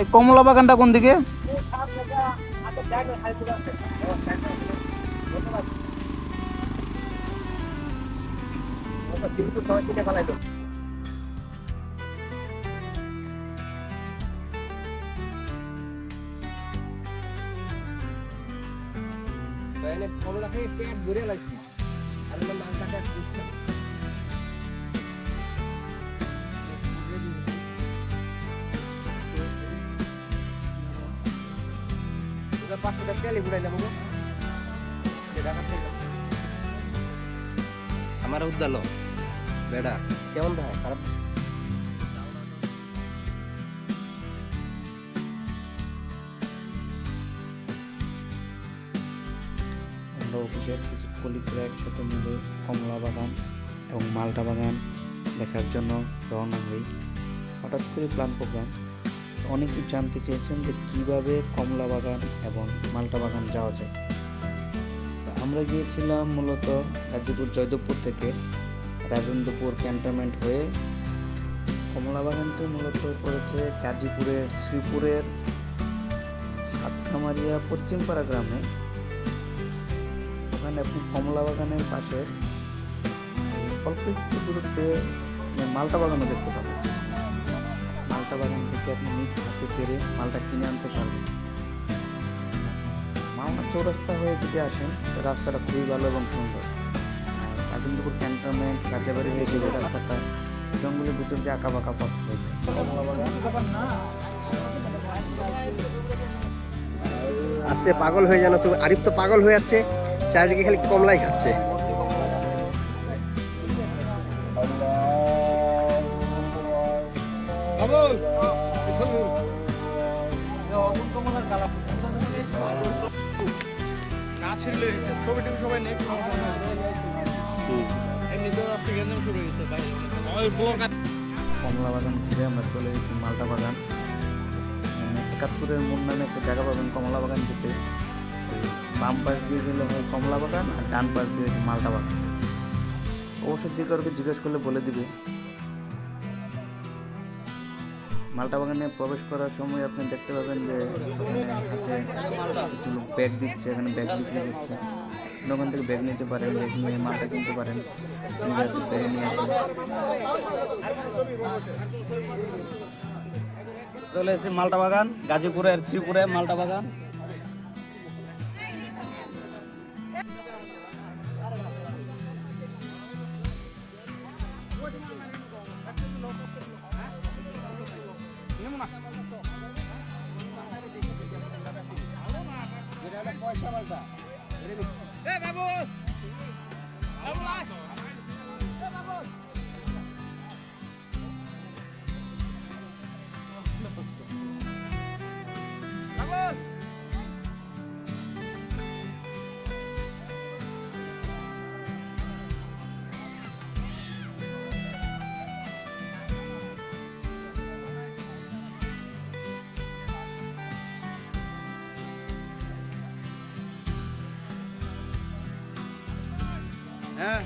এই কমলা বাগানটা কোন দিকে? কমলা খেয়ে পেট ভরে লাগছি। আর মালটাকে পাঁচশো টাকা তেলে ঘুরাই যাব আমার উদ্দালো। বেড়া। কেমন দেখায়? খারাপ? আমরা অফিসের কিছু কলিগরা একসাথে মিলে কমলা বাগান এবং মালটা বাগান দেখার জন্য রওনা হই। হঠাৎ করে প্ল্যান প্রোগ্রাম অনেকেই জানতে চেয়েছেন যে কীভাবে কমলা বাগান এবং মালটা বাগান যাওয়া যায়। তো আমরা গিয়েছিলাম মূলত গাজীপুর জয়দেবপুর থেকে রাজেন্দ্রপুর ক্যান্টনমেন্ট হয়ে। কমলা বাগানটি মূলত পড়েছে গাজীপুরের শ্রীপুরের সাতখামারিয়া পশ্চিমপাড়া গ্রামে। ওখানে আপনি কমলা বাগানের পাশে অল্প একটু দূরত্বে মালটা বাগানও দেখতে পাবেন। মালটা বাগান থেকে আপনি নিজ হাতে পেরে মালটা কিনে আনতে পারবেন। মাওনা চৌরাস্তা হয়ে যদি আসেন রাস্তাটা খুবই ভালো এবং সুন্দর। রাজেন্দ্রপুর ক্যান্টনমেন্ট, রাজাবাড়ি হয়ে গেলে রাস্তাটা, জঙ্গলের ভিতর দিয়ে আঁকা বাঁকা পথ হয়ে যায়। আস্তে পাগল হয়ে জানো তো, আরিফ তো পাগল হয়ে যাচ্ছে, চারিদিকে খালি কমলাই খাচ্ছে। না ছিড়লে হয়েছে। ছবি টবি সবাই নেই এমনিতে আজকে গেঞ্জাম শুরু হয়েছে বাইরে ওই ব্লক কমলা বাগান ঘুরে আমরা চলে গেছি মালটা বাগান। মানে একাত্তরের মোড় নামে একটা জায়গা পাবেন কমলা বাগান যেতে। ওই বাম পাশ দিয়ে গেলে হয় কমলা বাগান আর ডান পাশ দিয়ে মালটা বাগান। অবশ্য যে কাউকে জিজ্ঞেস করলে বলে দিবে। মালটা বাগানে প্রবেশ করার সময় আপনি দেখতে পাবেন যে হাতে কিছু লোক ব্যাগ দিচ্ছে, এখানে ব্যাগ বিক্রি করছে। ওখান থেকে ব্যাগ নিতে পারেন, ব্যাগ নিয়ে মালটা কিনতে পারেন। নিজে হাতে পেরে নিয়ে আসবেন। চলে এসেছি মালটা বাগান গাজীপুরের শ্রীপুরে মালটা বাগান। না। যেটা হলো পয়সা হ্যাঁ